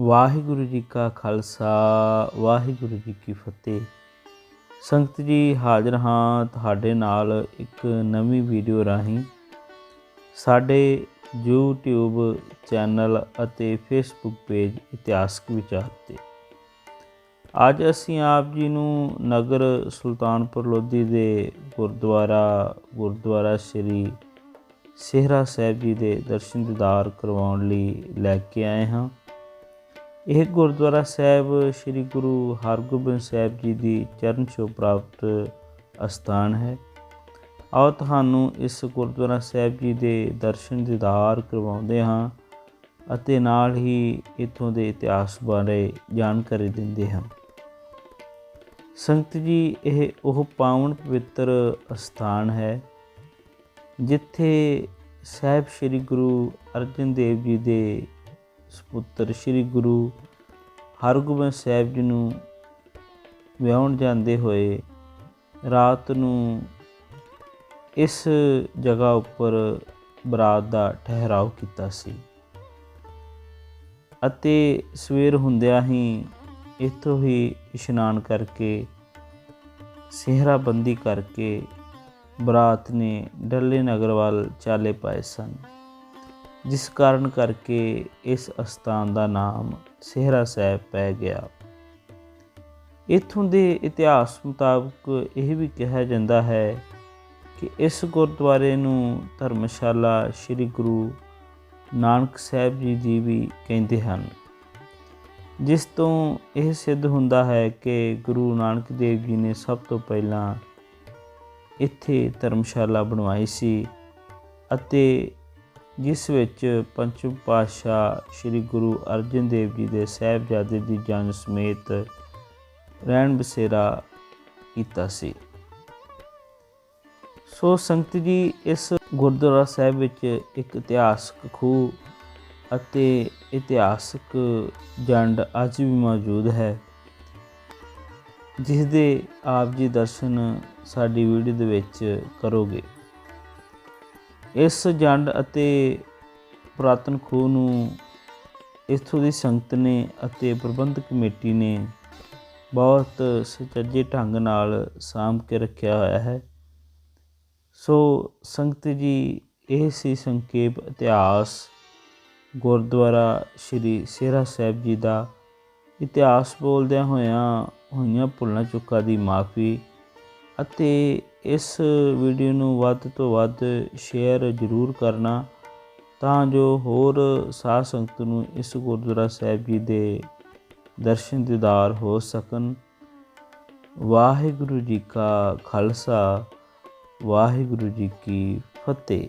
ਵਾਹਿਗੁਰੂ ਜੀ ਕਾ ਖਾਲਸਾ, ਵਾਹਿਗੁਰੂ ਜੀ ਕੀ ਫਤਿਹ। ਸੰਗਤ ਜੀ, ਹਾਜ਼ਰ ਹਾਂ ਤੁਹਾਡੇ ਨਾਲ ਇੱਕ ਨਵੀਂ ਵੀਡੀਓ ਰਾਹੀਂ। ਸਾਡੇ YouTube ਚੈਨਲ ਅਤੇ Facebook ਪੇਜ ਇਤਿਹਾਸਕ ਵਿਚਾਰ ਤੇ। ਅੱਜ ਅਸੀਂ ਆਪ ਜੀ ਨੂੰ ਨਗਰ ਸੁਲਤਾਨਪੁਰ ਲੋਧੀ ਦੇ ਗੁਰਦੁਆਰਾ ਗੁਰਦੁਆਰਾ ਸ੍ਰੀ ਸਿਹਰਾ ਸਾਹਿਬ ਜੀ ਦੇ ਦਰਸ਼ਨ ਦੀਦਾਰ ਕਰਵਾਉਣ ਲਈ ਲੈ ਕੇ ਆਏ ਹਾਂ। ਇਹ ਗੁਰਦੁਆਰਾ ਸਾਹਿਬ ਸ੍ਰੀ ਗੁਰੂ ਹਰਗੋਬਿੰਦ ਸਾਹਿਬ ਜੀ ਦੀ ਚਰਨ ਛੋਹ ਪ੍ਰਾਪਤ ਅਸਥਾਨ ਹੈ। ਆਓ ਤੁਹਾਨੂੰ ਇਸ ਗੁਰਦੁਆਰਾ ਸਾਹਿਬ ਜੀ ਦੇ ਦਰਸ਼ਨ ਦੀਦਾਰ ਕਰਵਾਉਂਦੇ ਹਾਂ ਅਤੇ ਨਾਲ ਹੀ ਇਥੋਂ ਦੇ ਇਤਿਹਾਸ ਬਾਰੇ ਜਾਣਕਾਰੀ ਦਿੰਦੇ ਹਾਂ। ਸੰਗਤ ਜੀ, ਇਹ ਉਹ ਪਾਵਨ ਪਵਿੱਤਰ ਅਸਥਾਨ ਹੈ ਜਿੱਥੇ ਸਾਹਿਬ ਸ੍ਰੀ ਗੁਰੂ ਅਰਜਨ ਦੇਵ ਜੀ ਦੇ ਸੁਪੁੱਤਰ ਸ੍ਰੀ ਗੁਰੂ ਹਰਗੋਬਿੰਦ ਸਾਹਿਬ ਜੀ ਨੂੰ ਵਿਆਹਣ ਜਾਂਦੇ ਹੋਏ ਰਾਤ ਨੂੰ ਇਸ ਜਗ੍ਹਾ ਉੱਪਰ ਬਰਾਤ ਦਾ ਠਹਿਰਾਓ ਕੀਤਾ ਸੀ। ਅਤੇ ਸਵੇਰ ਹੁੰਦਿਆਂ ਹੀ ਇੱਥੋਂ ਹੀ ਇਸ਼ਨਾਨ ਕਰਕੇ ਸਿਹਰਾ ਬੰਦੀ ਕਰਕੇ ਬਰਾਤ ਨੇ ਡੱਲੇ ਨਗਰ ਵੱਲ ਚਾਲੇ ਪਾਏ ਸਨ। ਜਿਸ ਕਾਰਨ ਕਰਕੇ ਇਸ ਅਸਥਾਨ ਦਾ ਨਾਮ ਸਿਹਰਾ ਸਾਹਿਬ ਪੈ ਗਿਆ। ਇਥੋਂ ਦੇ ਇਤਿਹਾਸ ਮੁਤਾਬਕ ਇਹ ਵੀ ਕਿਹਾ ਜਾਂਦਾ ਹੈ ਕਿ ਇਸ ਗੁਰਦੁਆਰੇ ਨੂੰ ਧਰਮਸ਼ਾਲਾ ਸ੍ਰੀ ਗੁਰੂ ਨਾਨਕ ਸਾਹਿਬ ਜੀ ਦੀ ਵੀ ਕਹਿੰਦੇ ਹਨ, ਜਿਸ ਤੋਂ ਇਹ ਸਿੱਧ ਹੁੰਦਾ ਹੈ ਕਿ ਗੁਰੂ ਨਾਨਕ ਦੇਵ ਜੀ ਨੇ ਸਭ ਤੋਂ ਪਹਿਲਾਂ ਇੱਥੇ ਧਰਮਸ਼ਾਲਾ ਬਣਵਾਈ ਸੀ ਅਤੇ ਜਿਸ ਵਿੱਚ ਪੰਚਮ ਪਾਤਸ਼ਾਹ ਸ੍ਰੀ ਗੁਰੂ ਅਰਜਨ ਦੇਵ ਜੀ ਦੇ ਸਹਿਬਜ਼ਾਦੇ ਦੀ ਜੰਗ ਸਮੇਤ ਰਹਿਣ ਬਸੇਰਾ ਕੀਤਾ ਸੀ। ਸੋ ਸੰਗਤ ਜੀ, ਇਸ ਗੁਰਦੁਆਰਾ ਸਾਹਿਬ ਵਿੱਚ ਇੱਕ ਇਤਿਹਾਸਕ ਖੂਹ ਅਤੇ ਇਤਿਹਾਸਕ ਜੰਡ ਅੱਜ ਵੀ ਮੌਜੂਦ ਹੈ ਜਿਸ ਦੇ ਆਪ ਜੀ ਦਰਸ਼ਨ ਸਾਡੀ ਵੀਡੀਓ ਦੇ ਵਿੱਚ ਕਰੋਗੇ। ਇਸ ਜੰਡ ਅਤੇ ਪੁਰਾਤਨ ਖੂਹ ਨੂੰ ਇਥੋਂ ਦੀ ਸੰਗਤ ਨੇ ਅਤੇ ਪ੍ਰਬੰਧਕ ਕਮੇਟੀ ਨੇ ਬਹੁਤ ਸੁਚੱਜੇ ਢੰਗ ਨਾਲ ਸਾਂਭ ਕੇ ਰੱਖਿਆ ਹੋਇਆ ਹੈ। ਸੋ ਸੰਗਤ ਜੀ, ਇਹ ਸੀ ਸੰਖੇਪ ਇਤਿਹਾਸ। ਗੁਰਦੁਆਰਾ ਸ੍ਰੀ ਸੇਰਾ ਸਾਹਿਬ ਜੀ ਦਾ ਇਤਿਹਾਸ ਬੋਲਦਿਆਂ ਹੋਇਆਂ ਹੋਈਆਂ ਭੁੱਲਾਂ ਚੁੱਕਾਂ ਦੀ ਮਾਫੀ ਅਤੇ ਇਸ ਵੀਡੀਓ ਨੂੰ ਵੱਧ ਤੋਂ ਵੱਧ ਸ਼ੇਅਰ ਜ਼ਰੂਰ ਕਰਨਾ ਤਾਂ ਜੋ ਹੋਰ ਸਾਧ ਸੰਗਤ ਨੂੰ ਇਸ ਗੁਰਦੁਆਰਾ ਸਾਹਿਬ ਜੀ ਦੇ ਦਰਸ਼ਨ ਦੀਦਾਰ ਹੋ ਸਕਣ। ਵਾਹਿਗੁਰੂ ਜੀ ਕਾ ਖਾਲਸਾ, ਵਾਹਿਗੁਰੂ ਜੀ ਕੀ ਫਤਿਹ।